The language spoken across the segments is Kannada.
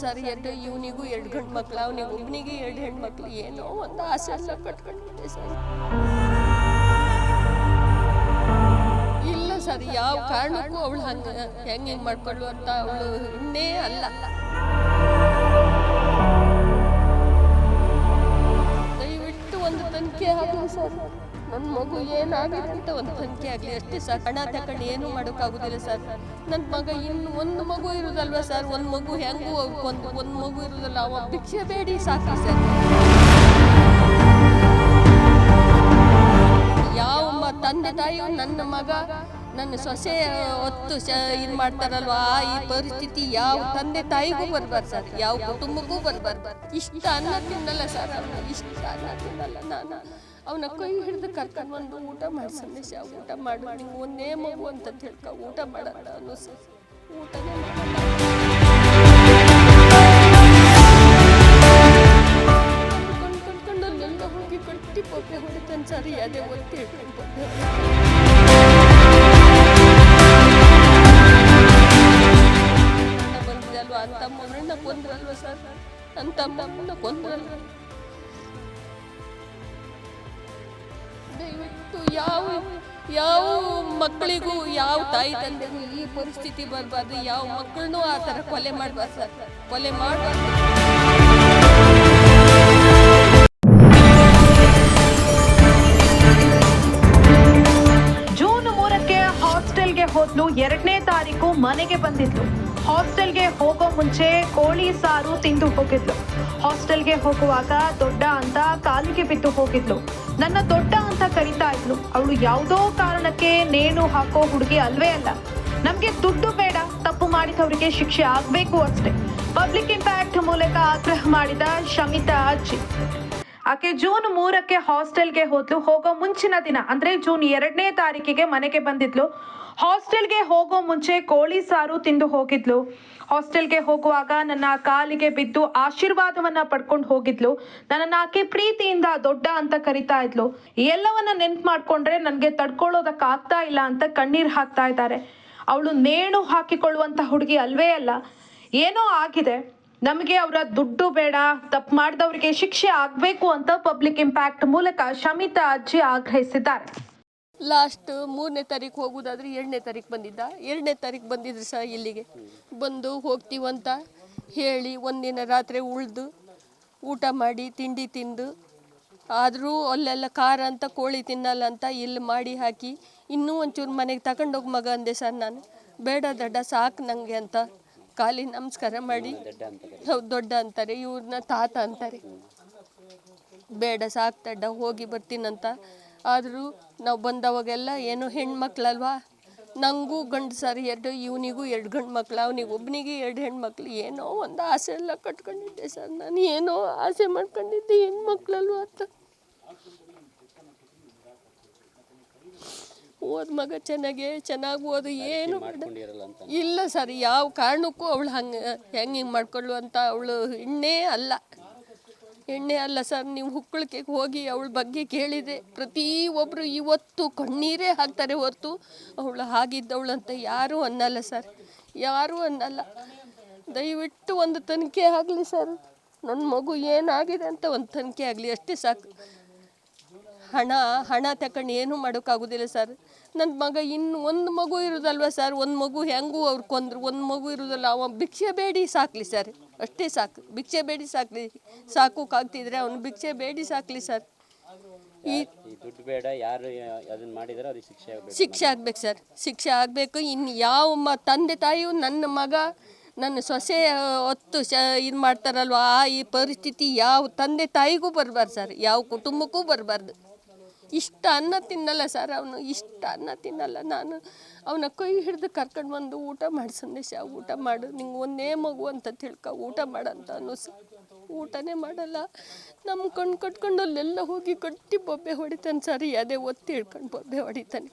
ಸರ್ ಎದ್ದು ಇವನಿಗೂ ಎರಡು ಗಂಡು ಮಕ್ಳು ಅವನಿಗೆ ಒಬ್ಬನಿಗೆ ಎರಡು ಹೆಣ್ಮಕ್ಳು, ಏನೋ ಒಂದು ಆಸೆ ಎಲ್ಲ ಕಟ್ಕೊಂಡ್ಬಿಟ್ಟೆ ಸರ್. ಇಲ್ಲ ಸರ್, ಯಾವ ಕಾರಣಕ್ಕೂ ಅವಳು ಹಂಗೆ, ಹೆಂಗೆ ಹಿಂಗೆ ಮಾಡ್ಕೊಳ್ಳು ಅಂತ ಅವಳು ಇನ್ನೇ ಅಲ್ಲ. ದಯವಿಟ್ಟು ಒಂದು ತನಿಖೆ ಆಗಲಿ ಸರ್. ನನ್ನ ಮಗು ಏನಾಗಿದೆ ಅಂತ ಒಂದು ಸಂಖ್ಯೆ ಆಗಲಿ, ಅಷ್ಟೇ ಸರ್ ಹಣ ತಗೊಂಡು ಏನೂ ಮಾಡೋಕ್ಕಾಗೋದಿಲ್ಲ ಸರ್. ನನ್ನ ಮಗ ಇನ್ನು ಒಂದು ಮಗು ಇರೋದಲ್ವ ಸರ್? ಒಂದು ಮಗು ಹೆಂಗೂ ಒಂದು ಒಂದು ಮಗು ಇರೋದಲ್ಲ ಅವ ಭಿಕ್ಷೆ ಬೇಡಿ ಸಾಕು ಸರ್. ಯಾವ ತಂದೆ ತಾಯಿಯು ನನ್ನ ಮಗ ನನ್ನ ಸೊಸೆ ಹೊತ್ತು ಇದು ಮಾಡ್ತಾರಲ್ವಾ? ಈ ಪರಿಸ್ಥಿತಿ ಯಾವ ತಂದೆ ತಾಯಿಗೂ ಬರಬಾರ್ದು ಸರ್. ಯಾವ ಕುಟುಂಬಕ್ಕೂ ಬರಬಾರ್ದು. ಇಷ್ಟ ಅನ್ನ ತಿನ್ನಲ್ಲ ಸರ್ ಅವನು. ಇಷ್ಟ ಅನ್ನ ತಿನ್ನಲ್ಲ ನಾನು. ಅವನ ಕೈ ಹಿಡಿದು ಕರ್ಕೊಂಡು ಬಂದು ಊಟ ಮಾಡಿ ಸಂದೇಶ ಊಟ ಮಾಡು. ಒಂದೇ ಮಗು ಅಂತ ತಿಳ್ಕೊ ಊಟ ಮಾಡೋಣ ಅನ್ನೋ ಸರ್. ಊಟನೇ ಮಾಡಲ್ಲ. ಕೊಂದ್ರಲ್ವ ಸರ್? ಅಂತ ತಮ್ಮನ್ನ ಕೊಂದ್ರಲ್ವ? ದಯವಿಟ್ಟು ಯಾವ ಯಾವ ಮಕ್ಕಳಿಗೂ, ಯಾವ ತಾಯಿ ತಂದೆಗೂ ಈ ಪರಿಸ್ಥಿತಿ ಬರಬಾರ್ದು. ಯಾವ ಮಕ್ಕಳನ್ನೂ ಆ ಥರ ಕೊಲೆ ಮಾಡಬಾರ್ದು ಸರ್. ಕೊಲೆ ಮಾಡಬಾರ್ದು. ಮನೆಗೆ ಬಂದಿದ್ಲು ಹಾಸ್ಟೆಲ್ಗೆ ಹೋಗೋ ಮುಂಚೆ ಕೋಳಿ ಸಾರು ತಿಂದು ಹೋಗಿದ್ಲು. ಹಾಸ್ಟೆಲ್ಗೆ ಹೋಗುವಾಗ ದೊಡ್ಡ ಅಂತ ಕಾಲಿಗೆ ಬಿದ್ದು ಹೋಗಿದ್ಲು. ನನ್ನ ದೊಡ್ಡ ಅಂತ ಕರಿತಾ ಇದ್ಲು. ಅವಳು ಯಾವುದೋ ಕಾರಣಕ್ಕೆ ನೇಣು ಹಾಕೋ ಹುಡುಗಿ ಅಲ್ವೇ ಅಲ್ಲ. ನಮ್ಗೆ ದುಡ್ಡು ಬೇಡ, ತಪ್ಪು ಮಾಡಿದವರಿಗೆ ಶಿಕ್ಷೆ ಆಗ್ಬೇಕು ಅಷ್ಟೇ. ಪಬ್ಲಿಕ್ ಇಂಪ್ಯಾಕ್ಟ್ ಮೂಲಕ ಆಗ್ರಹ ಮಾಡಿದ ಶಮಿತಾ ಅಜ್ಜಿ. ಆಕೆ ಜೂನ್ ಮೂರಕ್ಕೆ ಹಾಸ್ಟೆಲ್ಗೆ ಹೋದ್ಲು. ಹೋಗೋ ಮುಂಚಿನ ದಿನ, ಅಂದ್ರೆ ಜೂನ್ ಎರಡನೇ ತಾರೀಕಿಗೆ ಮನೆಗೆ ಬಂದಿದ್ಲು. ಹಾಸ್ಟೆಲ್ಗೆ ಹೋಗೋ ಮುಂಚೆ ಕೋಳಿ ಸಾರು ತಿಂದು ಹೋಗಿದ್ಲು. ಹಾಸ್ಟೆಲ್ಗೆ ಹೋಗುವಾಗ ನನ್ನ ಕಾಲಿಗೆ ಬಿದ್ದು ಆಶೀರ್ವಾದವನ್ನ ಪಡ್ಕೊಂಡು ಹೋಗಿದ್ಲು. ನನ್ನನ್ನು ಆಕೆ ಪ್ರೀತಿಯಿಂದ ದೊಡ್ಡ ಅಂತ ಕರಿತಾ ಇದ್ಲು. ಎಲ್ಲವನ್ನ ನೆನ್ಪು ಮಾಡ್ಕೊಂಡ್ರೆ ನನಗೆ ತಡ್ಕೊಳ್ಳೋದಕ್ಕೆ ಆಗ್ತಾ ಇಲ್ಲ ಅಂತ ಕಣ್ಣೀರ್ ಹಾಕ್ತಾ ಇದ್ದಾರೆ. ಅವಳು ನೇಣು ಹಾಕಿಕೊಳ್ಳುವಂತ ಹುಡುಗಿ ಅಲ್ವೇ ಅಲ್ಲ. ಏನೋ ಆಗಿದೆ. ನಮಗೆ ಅವರ ದುಡ್ಡು ಬೇಡ, ತಪ್ಪು ಮಾಡಿದವರಿಗೆ ಶಿಕ್ಷೆ ಆಗಬೇಕು ಅಂತ ಪಬ್ಲಿಕ್ ಇಂಪ್ಯಾಕ್ಟ್ ಮೂಲಕ ಶಮಿತಾ ಅಜ್ಜಿ ಆಗ್ರಹಿಸಿದ್ದಾರೆ. ಲಾಸ್ಟ್ ಮೂರನೇ ತಾರೀಕು ಹೋಗೋದಾದ್ರೆ ಎರಡನೇ ತಾರೀಕು ಬಂದಿದ್ದ. ಎರಡನೇ ತಾರೀಕು ಬಂದಿದ್ರು ಸಹ ಇಲ್ಲಿಗೆ. ಬಂದು ಹೋಗ್ತೀವಂತ ಹೇಳಿ ಒಂದಿನ ರಾತ್ರಿ ಉಳ್ದು ಊಟ ಮಾಡಿ, ತಿಂಡಿ ತಿಂದು, ಆದರೂ ಅಲ್ಲೆಲ್ಲ ಖಾರ ಅಂತ, ಕೋಳಿ ತಿನ್ನಲ್ಲ ಅಂತ ಇಲ್ಲಿ ಮಾಡಿ ಹಾಕಿ ಇನ್ನೂ ಒಂಚೂರು ಮನೆಗೆ ತಗೊಂಡೋಗಿ ಮಗ ಅಂದೆ ಸರ್ ನಾನು. ಬೇಡ ದಡ್ಡ, ಸಾಕು ನನಗೆ ಅಂತ. ಕಾಲಿ ನಮಸ್ಕಾರ ಮಾಡಿ. ಹೌದು ದೊಡ್ಡ ಅಂತಾರೆ ಇವ್ರನ್ನ ತಾತ ಅಂತಾರೆ. ಬೇಡ ಸಾಕು ತಡ್ಡ ಹೋಗಿ ಬರ್ತೀನಂತ ಆದರೂ ನಾವು ಬಂದವಾಗೆಲ್ಲ ಏನು ಹೆಣ್ಮಕ್ಳಲ್ವಾ? ನನಗೂ ಗಂಡು ಸರ್ ಎರಡು ಇವನಿಗೂ ಎರಡು ಗಂಡು ಮಕ್ಳು ಅವನಿಗೆ ಒಬ್ಬನಿಗೆ ಎರಡು ಹೆಣ್ಮಕ್ಳು. ಏನೋ ಒಂದು ಆಸೆ ಎಲ್ಲ ಕಟ್ಕೊಂಡಿದ್ದೆ ಸರ್ ನಾನು. ಏನೋ ಆಸೆ ಮಾಡ್ಕೊಂಡಿದ್ದೆ ಹೆಣ್ಮಕ್ಳಲ್ವಾ ಅಂತ. ಓದ್ ಮಗ ಚೆನ್ನಾಗೆ ಚೆನ್ನಾಗಿ ಓದು ಏನು ಇಲ್ಲ ಸರ್ ಯಾವ ಕಾರಣಕ್ಕೂ ಅವಳು ಹಂಗೆ ಹೆಂಗೆ ಹಿಂಗೆ ಮಾಡ್ಕೊಳ್ಳು ಅಂತ ಅವಳು ಹೆಣ್ಣೇ ಅಲ್ಲ. ಹೆಣ್ಣೆ ಅಲ್ಲ ಸರ್ ನೀವು ಹುಕ್ಕಳಕ್ಕೆ ಹೋಗಿ ಅವಳ ಬಗ್ಗೆ ಕೇಳಿದೆ ಪ್ರತಿ ಒಬ್ಬರು ಇವತ್ತು ಕಣ್ಣೀರೇ ಹಾಕ್ತಾರೆ ಹೊರತು ಅವಳು ಹಾಗಿದ್ದವಳು ಅಂತ ಯಾರೂ ಅನ್ನಲ್ಲ ಸರ್. ಯಾರೂ ಅನ್ನಲ್ಲ. ದಯವಿಟ್ಟು ಒಂದು ತನಿಖೆ ಆಗಲಿ ಸರ್. ನನ್ನ ಮಗು ಏನಾಗಿದೆ ಅಂತ ಒಂದು ತನಿಖೆ ಆಗಲಿ ಅಷ್ಟೇ ಸಾಕು. ಹಣ ಹಣ ತಕೊಂಡು ಏನೂ ಮಾಡೋಕ್ಕಾಗೋದಿಲ್ಲ ಸರ್. ನನ್ನ ಮಗ ಇನ್ನು ಒಂದು ಮಗು ಇರೋದಲ್ವ ಸರ್? ಒಂದು ಮಗು ಹೆಂಗೂ ಅವ್ರು ಕೊಂದರು? ಒಂದು ಮಗು ಇರೋದಲ್ಲ ಅವ ಭಿಕ್ಷೆ ಬೇಡಿ ಸಾಕಲಿ ಸರ್. ಅಷ್ಟೇ ಸಾಕು. ಭಿಕ್ಷೆ ಬೇಡಿ ಸಾಕಲಿ. ಸಾಕೋಕ್ಕಾಗ್ತಿದ್ರೆ ಅವನು ಭಿಕ್ಷೆ ಬೇಡಿ ಸಾಕಲಿ ಸರ್. ಈ ದುಡ್ಡು ಬೇಡ ಯಾರು ಅದನ್ನ ಮಾಡಿದ್ರೆ ಅವ್ರಿಗೆ ಶಿಕ್ಷೆ ಆಗಬೇಕು. ಶಿಕ್ಷೆ ಆಗ್ಬೇಕು ಸರ್. ಶಿಕ್ಷೆ ಆಗಬೇಕು. ಇನ್ನು ಯಾವ ಮ ತಂದೆ ತಾಯಿಯು ನನ್ನ ಮಗ ನನ್ನ ಸೊಸೆ ಹೊತ್ತು ಶ ಇದು ಮಾಡ್ತಾರಲ್ವ ಆ ಈ ಪರಿಸ್ಥಿತಿ ಯಾವ ತಂದೆ ತಾಯಿಗೂ ಬರಬಾರ್ದು ಸರ್. ಯಾವ ಕುಟುಂಬಕ್ಕೂ ಬರಬಾರ್ದು. ಇಷ್ಟ ಅನ್ನ ತಿನ್ನಲ್ಲ ಸರ್ ಅವನು, ಇಷ್ಟ ಅನ್ನ ತಿನ್ನಲ್ಲ ನಾನು. ಅವನ ಕೈ ಹಿಡಿದು ಕರ್ಕೊಂಡು ಬಂದು ಊಟ ಮಾಡಿ ಸಂದೇಶ, ಊಟ ಮಾಡು, ನಿಂಗೆ ಒಂದೇ ಮಗು ಅಂತ ತಿಳ್ಕ ಊಟ ಮಾಡಂತ ಅನ್ನೋ ಸರ್ ಊಟನೇ ಮಾಡಲ್ಲ. ನಮ್ಮ ಕಣ್ಣು ಕಟ್ಕೊಂಡು ಅಲ್ಲೆಲ್ಲ ಹೋಗಿ ಕಟ್ಟಿ ಬೊಬ್ಬೆ ಹೊಡಿತಾನೆ ಸರ್ ಅದೇ ಒತ್ತಿ ಹಿಡ್ಕೊಂಡು ಬೊಬ್ಬೆ ಹೊಡಿತಾನೆ.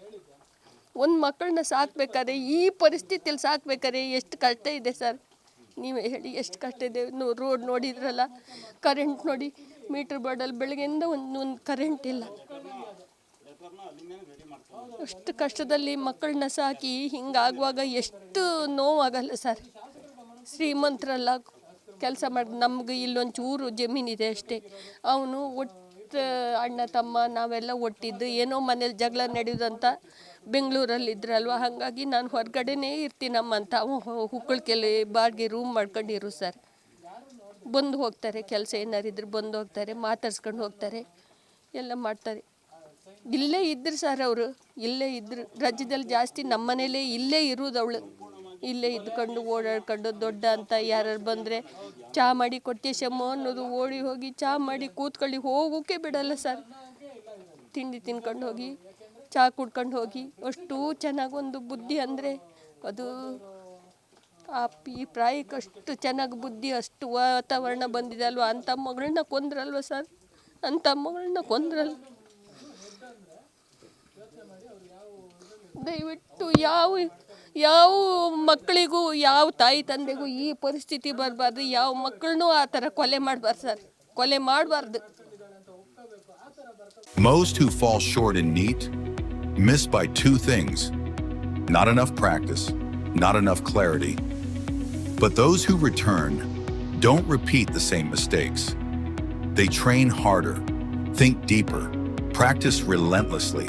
ಒಂದು ಮಕ್ಕಳನ್ನ ಸಾಕ್ಬೇಕಾದ್ರೆ, ಈ ಪರಿಸ್ಥಿತಿಯಲ್ಲಿ ಸಾಕ್ಬೇಕಾದ್ರೆ ಎಷ್ಟು ಕಷ್ಟ ಇದೆ ಸರ್. ನೀವೇ ಹೇಳಿ ಎಷ್ಟು ಕಷ್ಟ ಇದೆ. ರೋಡ್ ನೋಡಿದ್ರಲ್ಲ, ಕರೆಂಟ್ ನೋಡಿ, ಮೀಟ್ರ್ ಬೋರ್ಡಲ್ಲಿ ಬೆಳಗ್ಗೆಯಿಂದ ಒಂದು ಒಂದು ಕರೆಂಟ್ ಇಲ್ಲ. ಅಷ್ಟು ಕಷ್ಟದಲ್ಲಿ ಮಕ್ಕಳನ್ನ ಸಾಕಿ ಹಿಂಗಾಗುವಾಗ ಎಷ್ಟು ನೋವಾಗಲ್ಲ ಸರ್. ಶ್ರೀಮಂತರಲ್ಲ ಕೆಲಸ ಮಾಡಿ, ನಮ್ಗೆ ಇಲ್ಲೊಂದು ಚೂರು ಜಮೀನಿದೆ ಅಷ್ಟೇ. ಅವನು ಒಟ್ಟು ಅಣ್ಣ, ತಮ್ಮ ನಾವೆಲ್ಲ ಒಟ್ಟಿದ್ದು ಏನೋ ಮನೇಲಿ ಜಗಳ ನಡೆಯೋದಂತ ಬೆಂಗಳೂರಲ್ಲಿ ಇದ್ರಲ್ವ ಹಾಗಾಗಿ ನಾನು ಹೊರಗಡೆನೇ ಇರ್ತೀನಮ್ಮ ಅಂತ. ಹುಕ್ಕಳ್ಕೆಲ್ಲಿ ಬಾಡಿಗೆ ರೂಮ್ ಮಾಡ್ಕೊಂಡಿರು ಸರ್. ಬಂದು ಹೋಗ್ತಾರೆ, ಕೆಲಸ ಏನಾರಿದ್ರು ಬಂದು ಹೋಗ್ತಾರೆ, ಮಾತಾಡ್ಸ್ಕೊಂಡು ಹೋಗ್ತಾರೆ, ಎಲ್ಲ ಮಾಡ್ತಾರೆ. ಇಲ್ಲೇ ಇದ್ರು ಸರ್ ಅವರು, ಇಲ್ಲೇ ಇದ್ದರು ರಾಜ್ಯದಲ್ಲಿ ಜಾಸ್ತಿ ನಮ್ಮ ಮನೇಲೇ ಇಲ್ಲೇ ಇರೋದು ಅವಳು. ಇಲ್ಲೇ ಇದ್ಕೊಂಡು ಓಡಾಡ್ಕೊಂಡು ದೊಡ್ಡ ಅಂತ ಯಾರು ಬಂದರೆ ಚಹಾ ಮಾಡಿ ಕೊಟ್ಟೆ ಶಮ್ಮ ಅನ್ನೋದು ಓಡಿ ಹೋಗಿ ಚಹಾ ಮಾಡಿ ಕೂತ್ಕೊಳ್ಳಿ, ಹೋಗೋಕೆ ಬಿಡಲ್ಲ ಸರ್. ತಿಂಡಿ ತಿನ್ಕೊಂಡು ಹೋಗಿ ಚಹಾ ಕುಡ್ಕೊಂಡು ಹೋಗಿ, ಅಷ್ಟು ಚೆನ್ನಾಗಿ ಒಂದು ಬುದ್ಧಿ ಅಂದರೆ ಅದು ಆ ಈ ಪ್ರಾಯಕ್ಕೆ ಅಷ್ಟು ಚೆನ್ನಾಗಿ ಬುದ್ಧಿ, ಅಷ್ಟು ವಾತಾವರಣ ಬಂದಿದೆ ಅಲ್ವಾ? ಅಂಥ ಮಗಳನ್ನ ಕೊಂದ್ರಲ್ವ ಸರ್? ಅಂಥ ಮಗಳನ್ನ ಕೊಂದ್ರಲ್ಲ ದಯವಿಟ್ಟು ಯಾವ ಯಾವ ಮಕ್ಕಳಿಗೂ ಯಾವ ತಾಯಿ ತಂದೆಗೂ ಈ ಪರಿಸ್ಥಿತಿ ಬರಬಾರ್ದು ಯಾವ ಮಕ್ಕಳನ್ನೂ ಆ ಥರ ಕೊಲೆ ಮಾಡಬಾರ್ದು ಸರ್ ಕೊಲೆ ಮಾಡಬಾರ್ದು Most who fall short in NEAT miss by two things not enough practice, not enough clarity. But those who return don't repeat the same mistakes. They train harder, think deeper, practice relentlessly.